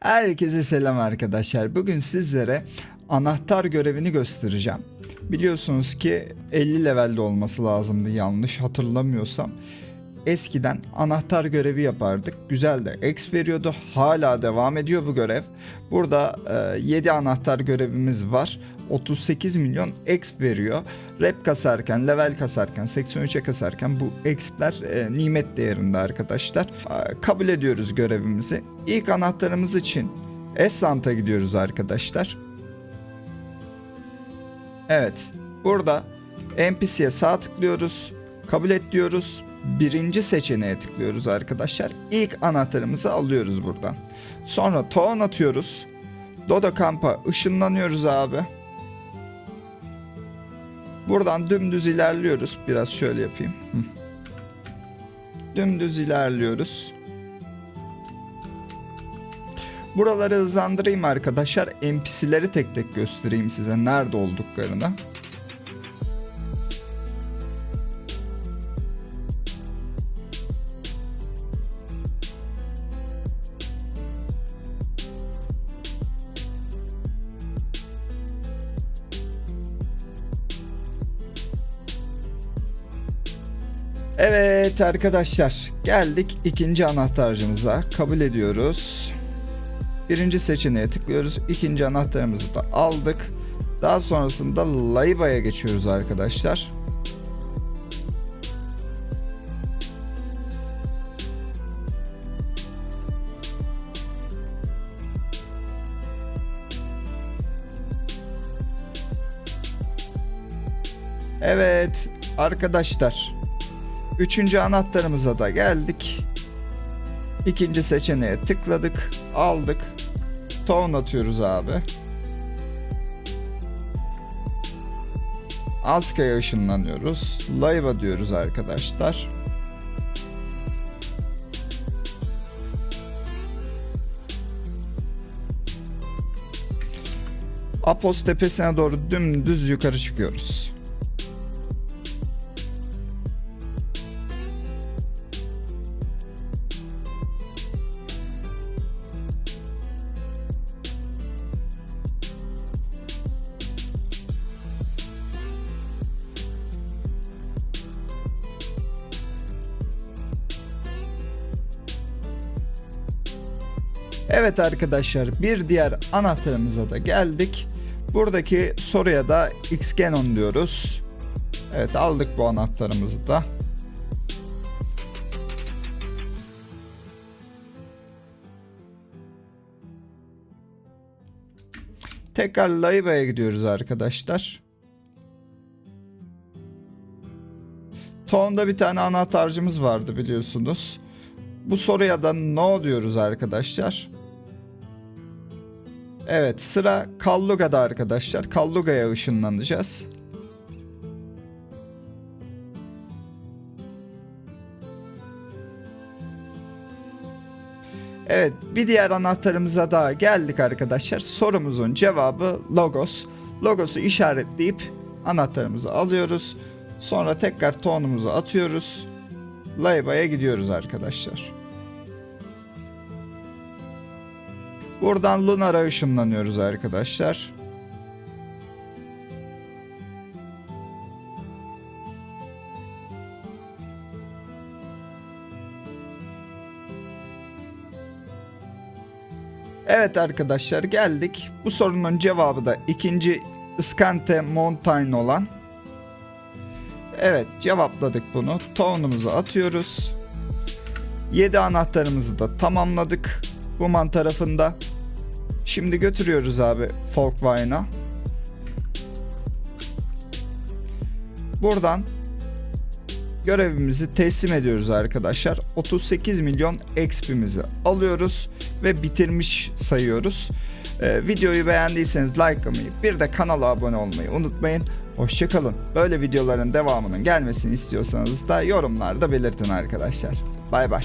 Herkese selam arkadaşlar. Bugün sizlere anahtar görevini göstereceğim. Biliyorsunuz ki 50 levelde olması lazımdı yanlış hatırlamıyorsam. Eskiden anahtar görevi yapardık. Güzel de X veriyordu. Hala devam ediyor bu görev. Burada e, 7 anahtar görevimiz var. 38 milyon X veriyor. Rep kasarken, level kasarken, 83'e kasarken bu X'ler e, nimet değerinde arkadaşlar. E, kabul ediyoruz görevimizi. İlk anahtarımız için Esant'a gidiyoruz arkadaşlar. Evet. Burada NPC'ye sağ tıklıyoruz. Kabul et diyoruz. Birinci seçeneğe tıklıyoruz arkadaşlar. İlk anahtarımızı alıyoruz buradan. Sonra tohum atıyoruz. Dodo kampa ışınlanıyoruz abi. Buradan dümdüz ilerliyoruz. Biraz şöyle yapayım. Dümdüz ilerliyoruz. Buraları hızlandırayım arkadaşlar. NPC'leri tek tek göstereyim size nerede olduklarını. Evet arkadaşlar geldik ikinci anahtarcımıza kabul ediyoruz. Birinci seçeneğe tıklıyoruz. İkinci anahtarımızı da aldık. Daha sonrasında Laiba'ya geçiyoruz arkadaşlar. Evet arkadaşlar. Üçüncü anahtarımıza da geldik. İkinci seçeneğe tıkladık. Aldık. Tohum atıyoruz abi. Aska'ya ışınlanıyoruz. Laiva diyoruz arkadaşlar. Apos tepesine doğru dümdüz yukarı çıkıyoruz. Evet arkadaşlar bir diğer anahtarımıza da geldik. Buradaki soruya da Xgenon diyoruz. Evet aldık bu anahtarımızı da. Tekrar Laiba'ya gidiyoruz arkadaşlar. Town'da bir tane anahtarcımız vardı biliyorsunuz. Bu soruya da no diyoruz arkadaşlar. Evet sıra Kalluga'da arkadaşlar. Kalluga'ya ışınlanacağız. Evet bir diğer anahtarımıza daha geldik arkadaşlar. Sorumuzun cevabı logos. Logosu işaretleyip anahtarımızı alıyoruz. Sonra tekrar tonumuzu atıyoruz. Laiba'ya gidiyoruz arkadaşlar. Buradan Lunar'a ışınlanıyoruz arkadaşlar. Evet arkadaşlar geldik. Bu sorunun cevabı da ikinci Iskante Mountain olan. Evet cevapladık bunu. Town'umuzu atıyoruz. 7 anahtarımızı da tamamladık. Guman tarafında. Şimdi götürüyoruz abi Folkwine'a. Buradan görevimizi teslim ediyoruz arkadaşlar. 38 milyon XP'mizi alıyoruz ve bitirmiş sayıyoruz. Ee, videoyu beğendiyseniz likelamayı bir de kanala abone olmayı unutmayın. Hoşçakalın. Böyle videoların devamının gelmesini istiyorsanız da yorumlarda belirtin arkadaşlar. Bay bay.